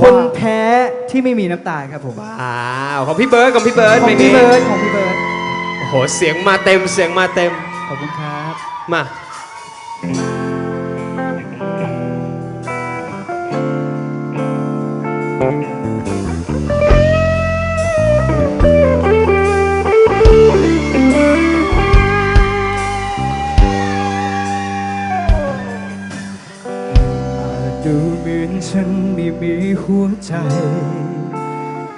คนแพ้ที่ไม่มีน้ำตาครับผมว้าวของพี่เบิร์ดของพี่เบิร์ดของเพลงพี่นี้เบิร์ดของพี่เบิร์ดโอ้โหเสียงมาเต็มเสียงมาเต็มขอบคุณครับมาอา ฉันไม่มีหัวใจ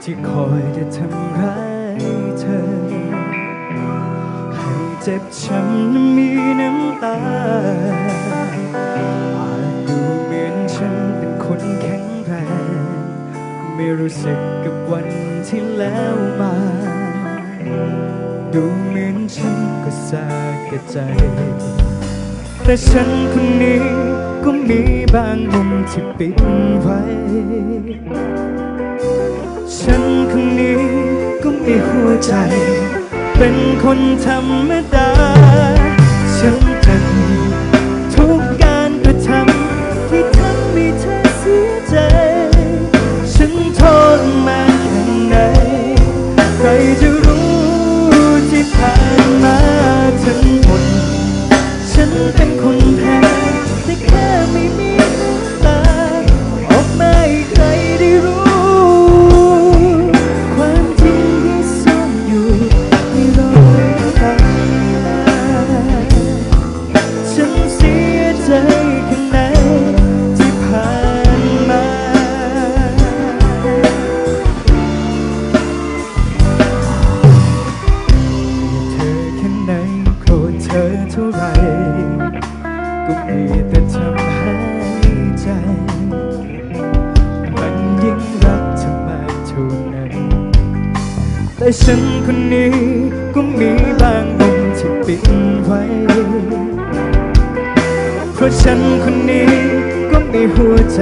ที่คอยจะทำร้ายเธอ ให้เจ็บช้ำนั้นมีน้ำตา อาจดูเหมือนฉันเป็นคนแข็งแรงไม่รู้สึกกับวันที่แล้วมา ดูเหมือนฉันก็สากใจ แต่ฉันคนนี้ ก็มีบางมุมที่ปิดไว้ ฉันคนนี้ก็มีหัวใจ เป็นคนธรรมดา ฉันจำทุกการกระทำที่ทำให้เธอเสียใจ แต่ฉันคนนี้ก็มีบางมุมที่ปิดไว้ เพราะฉันคนนี้ก็มีหัวใจ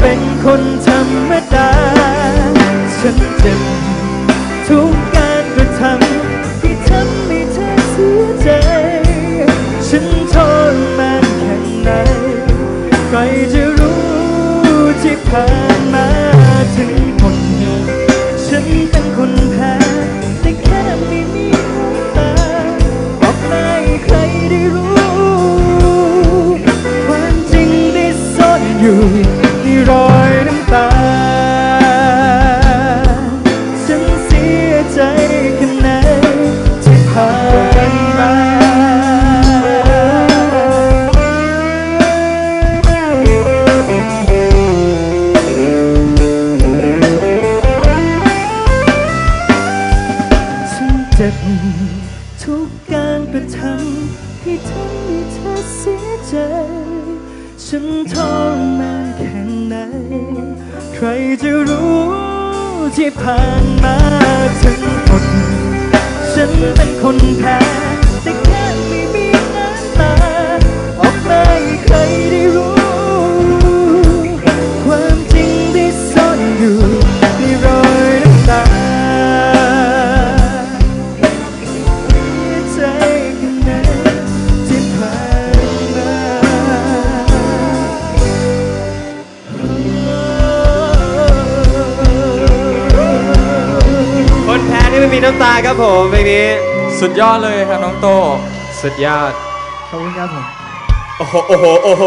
เป็นคนธรรมดา ฉันเจ็บทุกการกระทำที่ทำให้เธอเสียใจ ฉันทรมานแค่ไหน ใครจะรู้ที่ผ่านมาถึงหมดฉันเป็นคน อยู่ในรอยน้ำตา ฉันเสียใจแค่ไหนที่ผ่านมาฉันเจ็บทุกการกระทำที่ทำให้เธอเสียใจ ฉันทรมานแค่ไหน ใครจะรู้ที่ผ่านมาทั้งหมดฉันเป็นคนแพ้แต่แค่ไม่มีน้ำตาออกมาให้ใครได้รู้ น้ำตาครับผมเพลงนี้ สุดยอดเลยครับน้องโต สุดยอด ขอบคุณครับผม โอ้โห โอ้โห โอ้โห